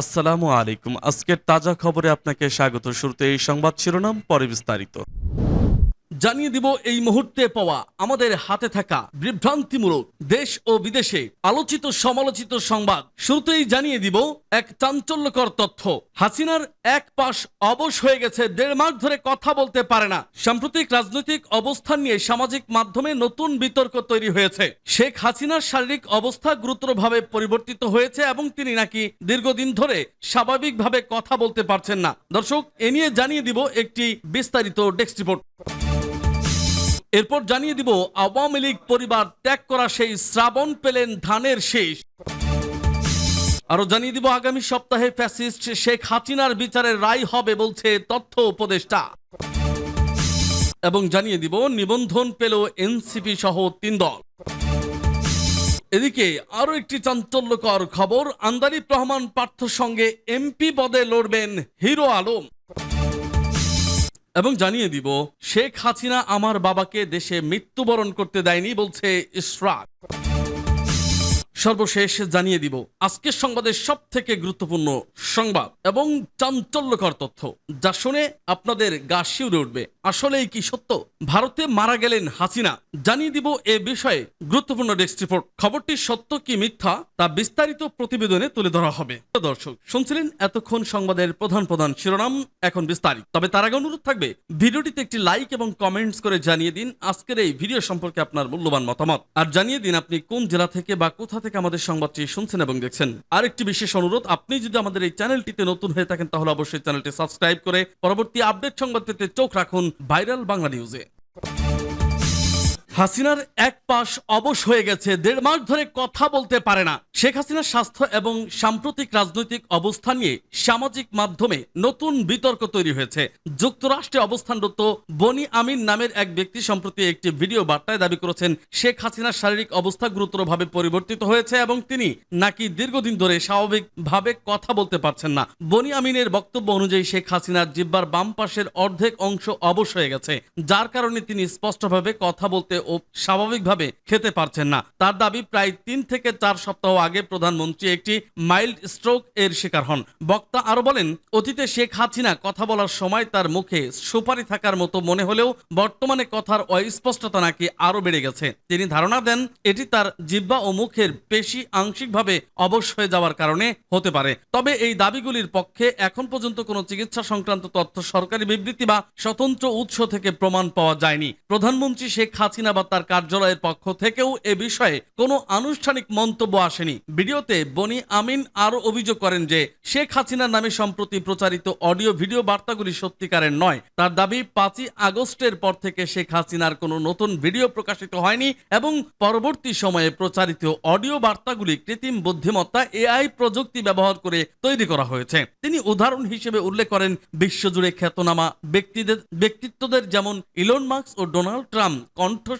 আসসালামু আলাইকুম। আজকের তাজা খবরে আপনাকে স্বাগত। শুরুতে এই সংবাদ শিরোনাম পরে বিস্তারিত। জানিয়ে দিব এই মুহূর্তে পাওয়া আমাদের হাতে থাকা বিভ্রান্তিমূলক দেশ ও বিদেশে আলোচিত সমালোচিত সংবাদ। শুরুতেই জানিয়ে দিব এক চাঞ্চল্যকর তথ্য। হাসিনার এক পাশ অবশ হয়ে গেছে, দেড় মাস ধরে কথা বলতে পারে না। সাম্প্রতিক রাজনৈতিক অবস্থান নিয়ে সামাজিক মাধ্যমে নতুন বিতর্ক তৈরি হয়েছে। শেখ হাসিনার শারীরিক অবস্থা গুরুতরভাবে পরিবর্তিত হয়েছে এবং তিনি নাকি দীর্ঘদিন ধরে স্বাভাবিকভাবে কথা বলতে পারছেন না। দর্শক, এ নিয়ে জানিয়ে দিব একটি বিস্তারিত ডেস্ক রিপোর্ট। এরপর জানিয়ে দিব, আওয়ামী লীগ পরিবার ত্যাগ করা সেই শ্রাবণ পেলেন ধানের শেষ। আরও জানিয়ে দিব, আগামী সপ্তাহে ফ্যাসিস্ট শেখ হাসিনার বিচারের রায় হবে বলছে তথ্য উপদেষ্টা। এবং জানিয়ে দিব, নিবন্ধন পেল এনসিপি সহ তিন দল। এদিকে আরও একটি চাঞ্চল্যকর খবর আন্দারিফ রহমান পার্থর সঙ্গে এমপি পদে লড়বেন হিরো আলম। এবং জানিয়ে দিব শেখ হাসিনা আমার বাবাকে দেশে মৃত্যুবরণ করতে দেয়নি বলছে ইসরাক। সর্বশেষ জানিয়ে দিব, আজকের সংবাদের সব থেকে গুরুত্বপূর্ণ সংবাদ এবং চাঞ্চল্যকর তথ্য। যা শুনে আপনাদের গা শিউরে উঠবে। আসলেই কি সত্য? ভারতে মারা গেলেন হাসিনা। জানিয়ে দিব এ বিষয়ে গুরুত্বপূর্ণ ডেস্ক রিপোর্ট। খবরটি সত্য কি মিথ্যা? তা বিস্তারিত প্রতিবেদনে তুলে ধরা হবে। দর্শক, শুনছিলেন এতক্ষণ সংবাদের প্রধান প্রধান শিরোনাম, এখন বিস্তারিত। তবে তার আগে অনুরোধ থাকবে, ভিডিওটিতে একটি লাইক এবং কমেন্টস করে জানিয়ে দিন। আজকের এই ভিডিও সম্পর্কে আপনার মূল্যবান মতামত। আর জানিয়ে দিন আপনি কোন জেলা থেকে বা কোথা থেকে আমাদের সংবাদটি শুনছেন এবং দেখছেন। আরেকটি বিশেষ অনুরোধ, আপনি যদি আমাদের এই চ্যানেলটিতে নতুন হয়ে থাকেন, তাহলে অবশ্যই চ্যানেলটি সাবস্ক্রাইব করে পরবর্তী আপডেট সংবাদ পেতে চোখ রাখুন ভাইরাল বাংলা নিউজে। হাসিনার এক পাশ অবশ হয়ে গেছে, দেড় মাস ধরে কথা বলতে পারে না। শেখ হাসিনার স্বাস্থ্য এবং সাম্প্রতিক রাজনৈতিক অবস্থা নিয়ে সামাজিক মাধ্যমে নতুন বিতর্ক তৈরি হয়েছে। যুক্তরাষ্ট্রে অবস্থানরত বনি আমিন নামের এক ব্যক্তি সম্প্রতি একটি ভিডিও বার্তায় দাবি করেছেন, শেখ হাসিনার শারীরিক অবস্থা গুরুতরভাবে পরিবর্তিত হয়েছে এবং তিনি নাকি দীর্ঘদিন ধরে স্বাভাবিকভাবে কথা বলতে পারছেন না। বনি আমিনের বক্তব্য অনুযায়ী শেখ হাসিনার জিব্বার বাম পাশের অর্ধেক অংশ অবশ হয়ে গেছে, যার কারণে তিনি স্পষ্টভাবে কথা বলতে ও স্বাভাবিকভাবে খেতে পারছেন না। তার দাবি প্রায় তিন থেকে চার সপ্তাহ আগে প্রধানমন্ত্রী একটি মাইল্ড স্ট্রোক এর শিকার হন। বক্তা আরও বলেন, অতীতে শেখ হাসিনা কথা বলার সময় তার মুখে সুপারি থাকার মতো মনে হলেও বর্তমানে কথার অস্পষ্টতা নাকি আরও বেড়ে গেছে। তিনি ধারণা দেন, এটি তার জিব্বা ও মুখের পেশি আংশিকভাবে অবশ হয়ে যাওয়ার কারণে হতে পারে। তবে এই দাবিগুলির পক্ষে এখন পর্যন্ত কোনো চিকিৎসা সংক্রান্ত তথ্য সরকারি বিবৃতি বা স্বতন্ত্র উৎস থেকে প্রমাণ পাওয়া যায়নি। প্রধানমন্ত্রী শেখ হাসিনা বা তার কার্যালয়ের পক্ষ থেকেও এ বিষয়ে কোনো আনুষ্ঠানিক মন্তব্য আসেনি। ভিডিওতে বনি আমিন আরও অভিযোগ করেন যে, শেখ হাসিনার নামে সম্প্রতি প্রচারিত অডিও ভিডিও বার্তাগুলি সত্যিকারের নয়। তার দাবি, পাঁচই আগস্টের পর থেকে শেখ হাসিনার কোনো নতুন ভিডিও প্রকাশিত হয়নি এবং পরবর্তী সময়ে প্রচারিত অডিও বার্তাগুলি কৃত্রিম বুদ্ধিমত্তা, এআই প্রযুক্তি ব্যবহার করে তৈরি করা হয়েছে। তিনি উদাহরণ হিসেবে উল্লেখ করেন, বিশ্বজুড়ে খ্যাতনামা ব্যক্তিদের ব্যক্তিত্বদের যেমন ইলন মার্কস ও ডোনাল্ড ট্রাম্প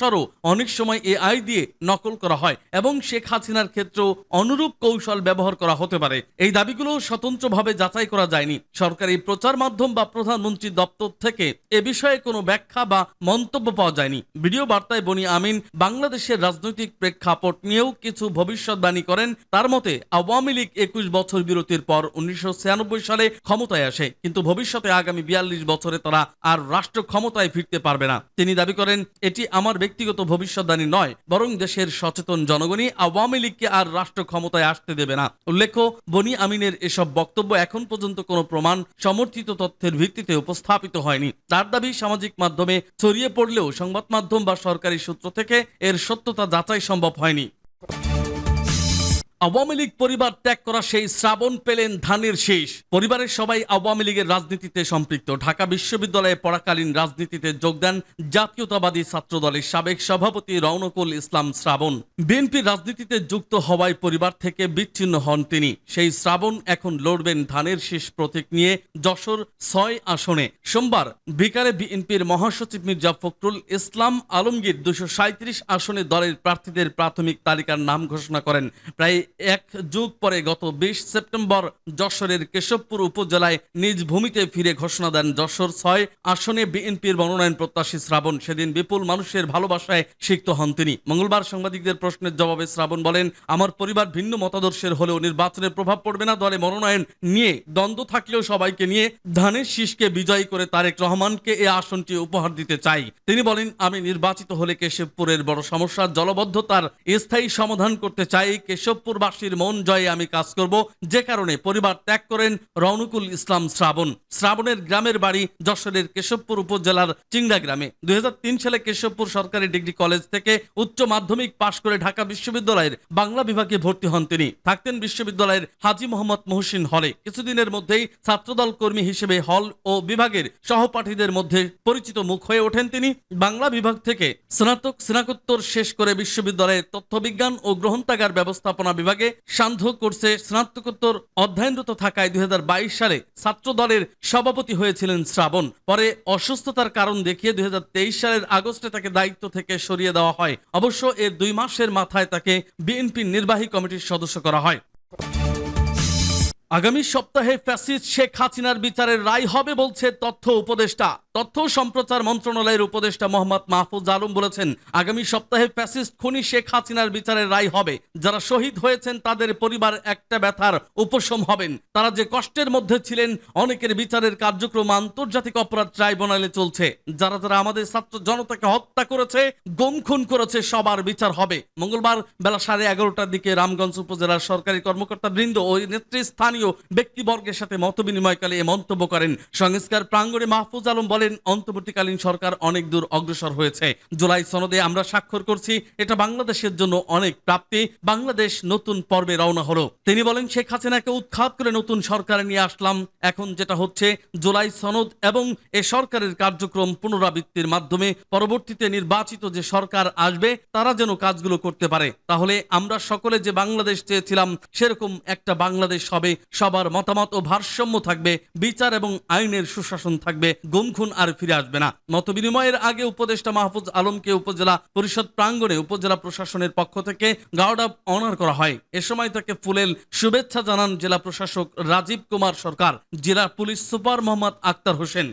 কণ্ঠস্বরও অনেক সময় এআই দিয়ে নকল করা হয় এবং শেখ হাসিনার ক্ষেত্রেও অনুরূপ কৌশল ব্যবহার করা হতে পারে। এই দাবিগুলো স্বতন্ত্রভাবে যাচাই করা যায়নি। সরকারি প্রচার মাধ্যম বা প্রধানমন্ত্রী দপ্তর থেকে এ বিষয়ে কোনো ব্যাখ্যা বা মন্তব্য পাওয়া যায়নি। ভিডিও বার্তায় বনি আমিন, বাংলাদেশের রাজনৈতিক প্রেক্ষাপট নিয়েও কিছু ভবিষ্যৎবাণী করেন। তার মতে, আওয়ামী লীগ একুশ বছর বিরতির পর উনিশশো ছিয়ানব্বই সালে ক্ষমতায় আসে, কিন্তু ভবিষ্যতে আগামী বিয়াল্লিশ বছরে তারা আর রাষ্ট্র ক্ষমতায় ফিরতে পারবে না। তিনি দাবি করেন, এটি আমার ব্যক্তিগত ভবিষ্যৎবাণী নয়, বরং দেশের সচেতন জনগণই আওয়ামী লীগকে আর রাষ্ট্র ক্ষমতায় আসতে দেবে না। উল্লেখ্য, বনি আমিনের এসব বক্তব্য এখন পর্যন্ত কোনো প্রমাণ সমর্থিত তথ্যের ভিত্তিতে উপস্থাপিত হয়নি। তার দাবি সামাজিক মাধ্যমে ছড়িয়ে পড়লেও সংবাদ মাধ্যম বা সরকারি সূত্র থেকে এর সত্যতা যাচাই সম্ভব হয়নি। আওয়ামী লীগ পরিবার ত্যাগ করা সেই শ্রাবণ পেলেন ধানের শেষ। পরিবারের সবাই আওয়ামী লীগের রাজনীতিতে সম্পৃক্ত। ঢাকা বিশ্ববিদ্যালয়ে পড়াকালীন রাজনীতিতে যোগ দেন জাতীয়তাবাদী ছাত্র দলের সাবেক সভাপতি রৌনকুল ইসলাম শ্রাবণ। বিএনপির রাজনীতিতে যুক্ত হওয়ায় পরিবার থেকে বিচ্ছিন্ন হন তিনি। সেই শ্রাবণ এখন লড়বেন ধানের শেষ প্রতীক নিয়ে যশোর ছয় আসনে। সোমবার বিকালে বিএনপির মহাসচিব মির্জা ফখরুল ইসলাম আলমগীর দুশো আসনে দলের প্রার্থীদের প্রাথমিক তালিকার নাম ঘোষণা করেন। প্রায় এক যুগ পরে গত বিশ সেপ্টেম্বর যশোরের কেশবপুর উপজেলায় নিজ ভূমিতে ফিরে ঘোষণা দেন যশোর ছয় আসনে বিএনপির মনোনয়ন প্রত্যাশী শ্রাবণ। সেদিন বিপুল মানুষের ভালোবাসায় সিক্ত হন তিনি। মঙ্গলবার সাংবাদিকদের প্রশ্নের জবাবে শ্রাবণ বলেন, আমার পরিবার ভিন্ন মতাদর্শের হলেও নির্বাচনের প্রভাব পড়বে না, দলে মনোনয়ন নিয়ে দ্বন্দ্ব থাকলেও সবাইকে নিয়ে ধানের শীষকে বিজয়ী করে তারেক রহমানকে এ আসনটি উপহার দিতে চাই। তিনি বলেন, আমি নির্বাচিত হলে কেশবপুরের বড় সমস্যা, জলবদ্ধতার স্থায়ী সমাধান করতে চাই। কেশবপুরবাসীর মন জয়ে আমি কাজ করব। যে কারণে পরিবার ত্যাগ করেন রৌনকুল ইসলাম শ্রাবণ। শ্রাবণের গ্রামের বাড়ি যশোরের কেশবপুর উপজেলার চিংড়া গ্রামে। দুই সালে কেশবপুর সরকারি ডিগ্রি কলেজ থেকে উচ্চ মাধ্যমিক পাশ করে ঢাকা বিশ্ববিদ্যালয়ের বাংলা বিভাগে ভর্তি হন তিনি। থাকতেন বিশ্ববিদ্যালয়ের হাজি মোহাম্মদ মহসিন হলে। কিছুদিনের মধ্যেই ছাত্রদল কর্মী হিসেবে হল ও বিভাগের সহপাঠীদের মধ্যে পরিচিত মুখ হয়ে ওঠেন তিনি। বাংলা বিভাগ থেকে স্নাতক স্নাতকোত্তর শেষ করে বিশ্ববিদ্যালয়ের তথ্যবিজ্ঞান ও গ্রহণতাগার ব্যবস্থাপনা বিভাগে সান্ধ্য কোর্সে স্নাতকোত্তর অধ্যয়নরত থাকায় দুই হাজার বাইশ সালে ছাত্র দলের সভাপতি হয়েছিলেন শ্রাবণ। পরে অসুস্থতার কারণ দেখিয়ে দুই হাজার তেইশ সালের আগস্টে তাকে দায়িত্ব থেকে সরিয়ে দেওয়া হয়। অবশ্য এর দুই মাসের মাথায় তাকে বিএনপির নির্বাহী কমিটির সদস্য করা হয়। আগামী সপ্তাহে ফ্যাসিস্ট শেখ হাসিনার বিচারের রায় হবে বলছে তথ্য উপদেষ্টা। তথ্য সম্প্রচার মন্ত্রণালয়ের উপদেষ্টা মোহাম্মদ মাহফুজ আলম বলেছেন, আগামী সপ্তাহে ফ্যাসিস্ট খুনি শেখ হাসিনার বিচারের রায় হবে। যারা শহীদ হয়েছেন, তাদের পরিবার একটা ব্যথার উপশম হবেন। তারা যে কষ্টের মধ্যে ছিলেন, অনেকের বিচারের কার্যক্রম আন্তর্জাতিক অপরাধ ট্রাইব্যুনালে চলছে। যারা যারা আমাদের ছাত্র জনতাকে হত্যা করেছে, গুম খুন করেছে, সবার বিচার হবে। মঙ্গলবার বেলা সাড়ে এগারোটার দিকে রামগঞ্জ উপজেলার সরকারি কর্মকর্তা বৃন্দ ও নেতৃস্থানীয় ব্যক্তিবর্গের সাথে মত বিনিময়কালে এ মন্তব্য করেন সংস্কার প্রাঙ্গণে মাহফুজ আলম বলেন, অন্তর্বর্তীকালীন সরকার অনেক দূর অগ্রসর হয়েছে। জুলাই সনদে আমরা স্বাক্ষর করছি। এটা বাংলাদেশের জন্য অনেক প্রাপ্তি। বাংলাদেশ নতুন পর্বে রওনা হলো। তিনি বলেন, শেখ হাসিনাকে উৎখাত করে নতুন সরকার নিয়ে আসলাম। এখন যেটা হচ্ছে, জুলাই সনদ এবং এ সরকারের কার্যক্রম পুনরাবৃত্তির মাধ্যমে পরবর্তীতে নির্বাচিত যে সরকার আসবে, তারা যেন কাজগুলো করতে পারে। তাহলে আমরা সকলে যে বাংলাদেশ চেয়েছিলাম, সেরকম একটা বাংলাদেশ হবে। সবার মতামত ও ভারসাম্য থাকবে, বিচার এবং আইনের সুশাসন থাকবে, গুমখুন আর ফিরে আসবে না। মত বিনিময়ের আগে উপদেষ্টা মাহফুজ আলমকে উপজেলা পরিষদ প্রাঙ্গণে উপজেলা প্রশাসনের পক্ষ থেকে গার্ড অফ অনার করা হয়। এ সময় তাকে ফুলেল শুভেচ্ছা জানান জেলা প্রশাসক রাজীব কুমার সরকার, জেলা পুলিশ সুপার মোহাম্মদ আক্তার হোসেন।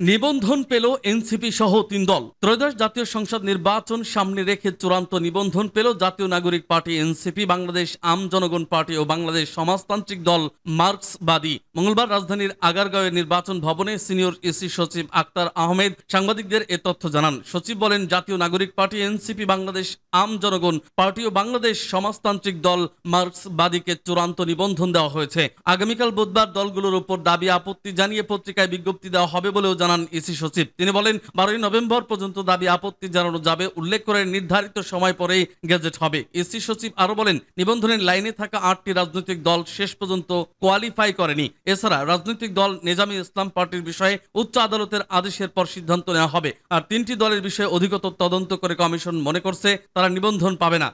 নিবন্ধন পেল এনসিপি সহ তিন দল। ত্রয়োদশ জাতীয় সংসদ নির্বাচন সামনে রেখে চূড়ান্ত নিবন্ধন পেল জাতীয় নাগরিক পার্টি এনসিপি বাংলাদেশ আম জনগণ পার্টি ও বাংলাদেশ সমাজতান্ত্রিক দল মার্কসবাদী। মঙ্গলবার রাজধানীর আগারগাঁওয়ের নির্বাচন ভবনে সিনিয়র ইসি সচিব আক্তার আহমেদ সাংবাদিকদের এ তথ্য জানান। সচিব বলেন, জাতীয় নাগরিক পার্টি এনসিপি বাংলাদেশ আম জনগণ পার্টি ও বাংলাদেশ সমাজতান্ত্রিক দল মার্কসবাদীকে চূড়ান্ত নিবন্ধন দেওয়া হয়েছে। আগামীকাল বুধবার দলগুলোর উপর দাবি আপত্তি জানিয়ে পত্রিকায় বিজ্ঞপ্তি দেওয়া হবে বলেও জানান ইসি সচিব। তিনি বলেন, বারোই নভেম্বর পর্যন্ত দাবি আপত্তি জানানো যাবে, উল্লেখ করে নির্ধারিত সময় পরেই গেজেট হবে। ইসি সচিব আরও বলেন, নিবন্ধনের লাইনে থাকা আটটি রাজনৈতিক দল শেষ পর্যন্ত কোয়ালিফাই করেনি। এছাড়া রাজনৈতিক দল নিজামী ইসলাম পার্টির বিষয়ে উচ্চ আদালতের আদেশের পর সিদ্ধান্ত নেওয়া হবে। আর তিনটি দলের বিষয়ে অধিকতর তদন্ত করে কমিশন মনে করছে, তারা নিবন্ধন পাবে না।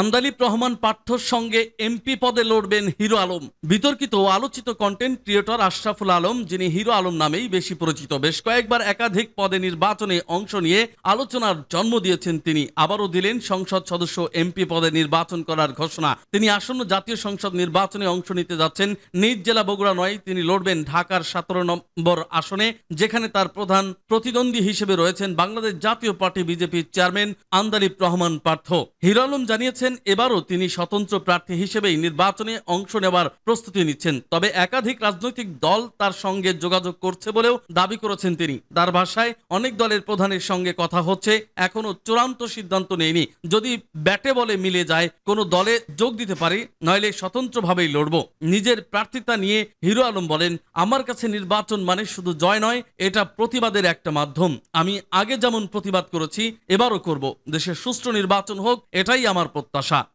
আন্দালিব রহমান পার্থর সঙ্গে এমপি পদে লড়বেন হিরো আলম। বিতর্কিত ও আলোচিত কন্টেন্ট ক্রিয়েটর আশরাফুল আলম, যিনি হিরো আলম নামেই বেশি পরিচিত। বেশ কয়েকবার একাধিক পদে নির্বাচনে অংশ নিয়ে আলোচনার জন্ম দিয়েছেন তিনি। আবারও দিলেন সংসদ সদস্য এমপি পদে নির্বাচন করার ঘোষণা। তিনি আসন্ন জাতীয় সংসদ নির্বাচনে অংশ নিতে যাচ্ছেন। নিজ জেলা বগুড়া নয়, তিনি লড়বেন ঢাকার সতেরো নম্বর আসনে, যেখানে তার প্রধান প্রতিদ্বন্দ্বী হিসেবে রয়েছেন বাংলাদেশ জাতীয় পার্টি বিজেপির চেয়ারম্যান আন্দালিব রহমান পার্থ। হিরো আলম জানিয়েছেন এবারও তিনি স্বতন্ত্র প্রার্থী হিসেবেই নির্বাচনে অংশ নেওয়ার প্রস্তুতি নিচ্ছেন। তবে একাধিক রাজনৈতিক দল তার সঙ্গে যোগাযোগ করছে বলেও দাবি করেছেন তিনি। তার ভাষায়, অনেক দলের প্রধানের সঙ্গে কথা হচ্ছে এখনও চূড়ান্ত সিদ্ধান্ত নেয়নি। যদি ব্যাটে বলে মিলে যায়, কোনো দলে যোগ দিতে পারি, নইলে স্বতন্ত্রভাবেই লড়ব। নিজের প্রার্থিতা নিয়ে হিরো আলম বলেন, আমার কাছে নির্বাচন মানে শুধু জয় নয়, এটা প্রতিবাদের একটা মাধ্যম। আমি আগে যেমন প্রতিবাদ করেছি, এবারও করব। দেশের সুষ্ঠু নির্বাচন হোক, এটাই আমার প্রত্যাশা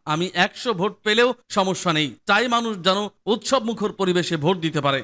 আমি একশো ভোট পেলেও সমস্যা নেই। চাই মানুষ যেন উৎসব মুখর পরিবেশে ভোট দিতে পারে।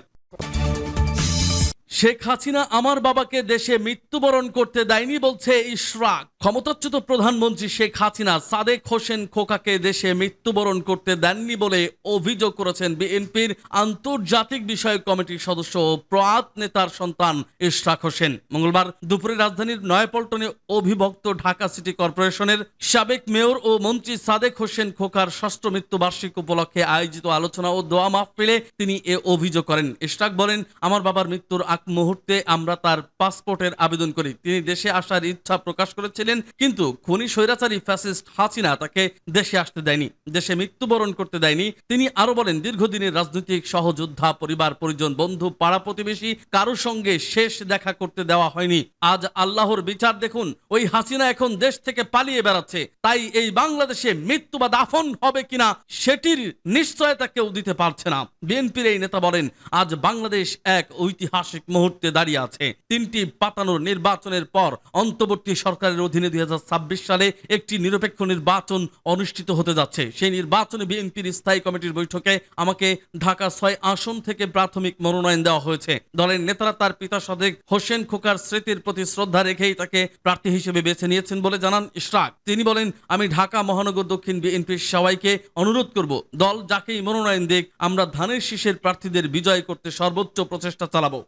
শেখ হাসিনা আমার বাবাকে দেশে মৃত্যুবরণ করতে দেয়নি বলছে ইশরাক। ক্ষমতাচ্যুত প্রধানমন্ত্রী শেখ হাসিনা সাদেক হোসেন খোকাকে দেশে মৃত্যুবরণ করতে দেননি বলে অভিযোগ করেছেন বিএনপির আন্তর্জাতিক বিষয়ক কমিটির সদস্য প্রয়াত নেতার সন্তান ইশরাক হোসেন। মঙ্গলবার দুপুরে রাজধানীর নয়াপল্টনে অভিভক্ত ঢাকা সিটি কর্পোরেশনের সাবেক মেয়র ও মন্ত্রী সাদেক হোসেন খোকার ষষ্ঠ মৃত্যুবার্ষিক উপলক্ষে আয়োজিত আলোচনা ও দোয়া মাহফিলে তিনি এ অভিযোগ করেন। ইশরাক বলেন, আমার বাবার মৃত্যুর আগ মুহূর্তে আমরা তার পাসপোর্টের আবেদন করি। তিনি দেশে আসার ইচ্ছা প্রকাশ করেছিলেন কিন্তু খনি স্বৈরাচারী ফ্যাসিস্ট হাসিনা তাকে দেশে আসতে দেয়নি, দেশে মৃত্যুবরণ করতে দেয়নি। তিনি আরও বলেন, দীর্ঘদিনের রাজনৈতিক সহযোদ্ধা, পরিবার, পরিজন, বন্ধু, পাড়া প্রতিবেশী কারও সঙ্গে শেষ দেখা করতে দেওয়া হয়নি। আজ আল্লাহর বিচার দেখুন, ওই হাসিনা এখন দেশ থেকে পালিয়ে বেড়াচ্ছে। তাই এই বাংলাদেশে মৃত্যু বা দাফন হবে কিনা, সেটির নিশ্চয়তা কেউ দিতে পারছে না। বিএনপির এই নেতা বলেন, আজ বাংলাদেশ এক ঐতিহাসিক মুহূর্তে দাঁড়িয়ে আছে। তিনটি পাতানোর নির্বাচনের পর অন্তর্বর্তী সরকারের অধীনে দুই সালে একটি নিরপেক্ষ নির্বাচন অনুষ্ঠিত হতে যাচ্ছে। সেই নির্বাচনে বিএনপির স্থায়ী কমিটির বৈঠকে আমাকে ঢাকা ছয় আসন থেকে প্রাথমিক মনোনয়ন দেওয়া হয়েছে। দলের নেতারা তার পিতা সাদেক হোসেন খোকার স্মৃতির প্রতি শ্রদ্ধা রেখেই তাকে প্রার্থী হিসেবে বেছে নিয়েছেন বলে জানান ইশরাক। তিনি বলেন, আমি ঢাকা মহানগর দক্ষিণ বিএনপির সবাইকে অনুরোধ করব, দল যাকেই মনোনয়ন দেখ আমরা ধানের শীষের প্রার্থীদের বিজয় করতে সর্বোচ্চ প্রচেষ্টা চালাবো।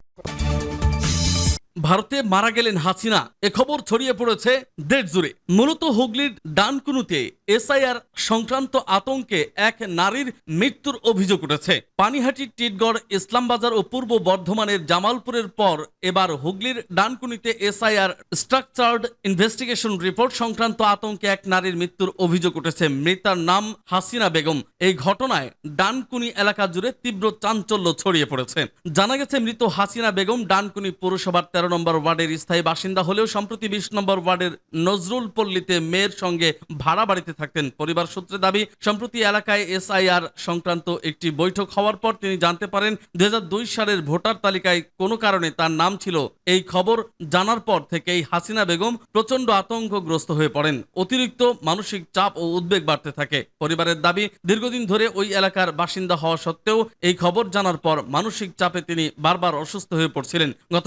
ভারতে মারা গেলেন হাসিনা। এ খবর ছড়িয়ে পড়েছে দেশ জুড়ে মূলত হুগলির ডানকুনুতে। এসআইআর সংক্রান্ত আতঙ্কে এক নারীর মৃত্যুর অভিযোগ উঠেছে। পানিহাটি, টিটগড়, ইসলামবাজার ও পূর্ব বর্ধমানের জামালপুরের পর এবার হুগলির ডানকুনিতে এসআইআর স্ট্রাকচার্ড ইনভেস্টিগেশন রিপোর্ট সংক্রান্ত আতঙ্কে এক নারীর মৃত্যুর অভিযোগ উঠেছে। মৃতার নাম হাসিনা বেগম। এই ঘটনায় ডানকুনি এলাকা জুড়ে তীব্র চাঞ্চল্য ছড়িয়ে পড়েছে। জানা গেছে, মৃত হাসিনা বেগম ডানকুনি পৌরসভার তেরো নম্বর ওয়ার্ডের স্থায়ী বাসিন্দা হলেও সম্প্রতি বিশ নম্বর ওয়ার্ডের নজরুল পল্লীতে মেয়ের সঙ্গে ভাড়া বাড়িতে থাকতেন। পরিবার সূত্রে দাবি, সম্প্রতি এলাকায় এসআইআর সংক্রান্ত একটি বৈঠক হওয়ার পর তিনি জানতে পারেন, দুই সালের ভোটার তালিকায় কোনো কারণে তার নাম ছিল। এই খবর জানার পর থেকেই হাসিনা বেগম প্রচণ্ড আতঙ্কগ্রস্ত হয়ে পড়েন। অতিরিক্ত মানসিক চাপ ও উদ্বেগ বাড়তে থাকে। পরিবারের দাবি, দীর্ঘদিন ধরে ওই এলাকার বাসিন্দা হওয়া সত্ত্বেও এই খবর জানার পর মানসিক চাপে তিনি বারবার অসুস্থ হয়ে পড়ছিলেন। গত